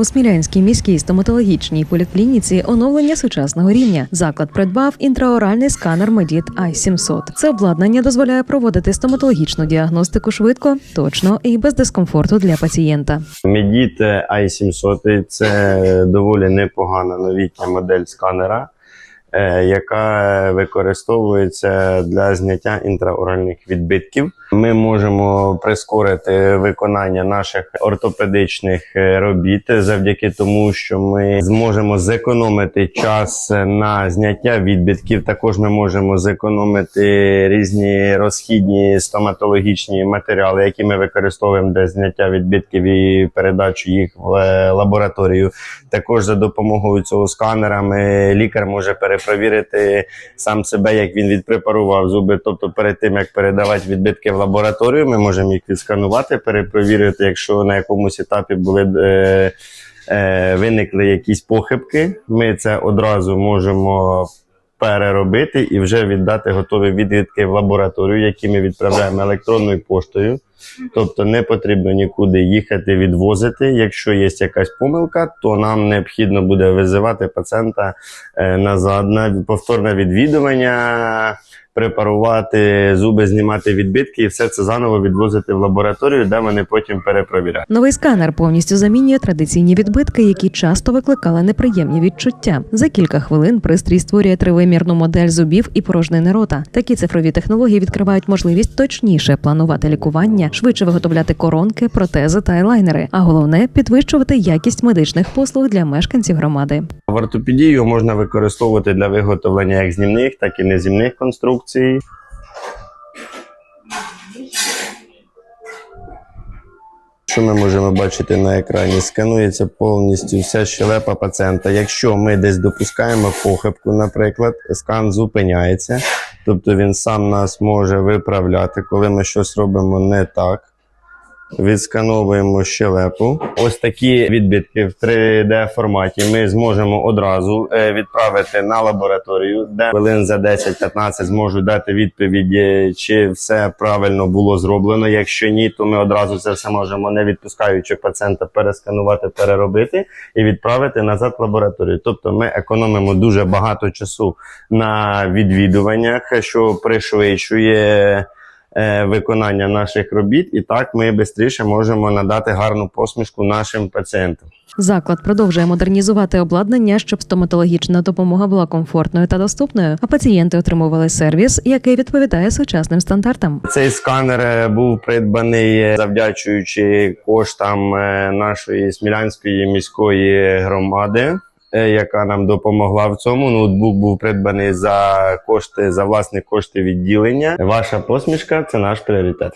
У Смілянській міській стоматологічній поліклініці оновлення сучасного рівня. Заклад придбав інтраоральний сканер Medit i700. Це обладнання дозволяє проводити стоматологічну діагностику швидко, точно і без дискомфорту для пацієнта. Medit i700 це доволі непогана новітня модель сканера, е, яка використовується для зняття інтраоральних відбитків. Ми можемо прискорити виконання наших ортопедичних е, робіт завдяки тому, що ми зможемо зекономити час на зняття відбитків. Також ми можемо зекономити різні розхідні стоматологічні матеріали, які ми використовуємо для зняття відбитків і передачу їх в е, лабораторію. Також за допомогою цього сканера ми, лікар може перепровірити сам себе, як він відпрепарував зуби. Тобто, перед тим як передавати відбитки в лабораторію, ми можемо їх відсканувати, перепровірити, якщо на якомусь етапі були е, е, виникли якісь похибки. Ми це одразу можемо. Переробити і вже віддати готові відвідки в лабораторію, які ми відправляємо електронною поштою. Тобто не потрібно нікуди їхати відвозити. Якщо є якась помилка, то нам необхідно буде визивати пацієнта е, назад на повторне відвідування, препарувати зуби, знімати відбитки і все це заново відвозити в лабораторію, де вони потім перепровіряють. Новий сканер повністю замінює традиційні відбитки, які часто викликали неприємні відчуття. За кілька хвилин пристрій створює тривимірну модель зубів і порожнини рота. Такі цифрові технології відкривають можливість точніше планувати лікування, швидше виготовляти коронки, протези та айлайнери. А головне підвищувати якість медичних послуг для мешканців громади. В ортопедію можна використовувати для виготовлення як знімних, так і незімних конструкцій. Що ми можемо бачити на екрані? Сканується повністю вся щелепа пацієнта. Якщо ми десь допускаємо похибку, наприклад, скан зупиняється, тобто він сам нас може виправляти, коли ми щось робимо не так. Відскановуємо щелепу. Ось такі відбитки в 3D форматі ми зможемо одразу е, відправити на лабораторію, де хвилин за 10-15 зможуть дати відповідь, е, чи все правильно було зроблено. Якщо ні, то ми одразу це все можемо, не відпускаючи пацієнта, пересканувати, переробити і відправити назад лабораторію. Тобто ми економимо дуже багато часу на відвідуваннях, що пришвидшує виконання наших робіт, і так ми швидше можемо надати гарну посмішку нашим пацієнтам. Заклад продовжує модернізувати обладнання, щоб стоматологічна допомога була комфортною та доступною, а пацієнти отримували сервіс, який відповідає сучасним стандартам. Цей сканер е, був придбаний е, завдячуючи коштам е, нашої смілянської міської громади. Е, Яка нам допомогла в цьому. Ноутбук був придбаний за кошти за власні кошти відділення. Ваша посмішка це наш пріоритет.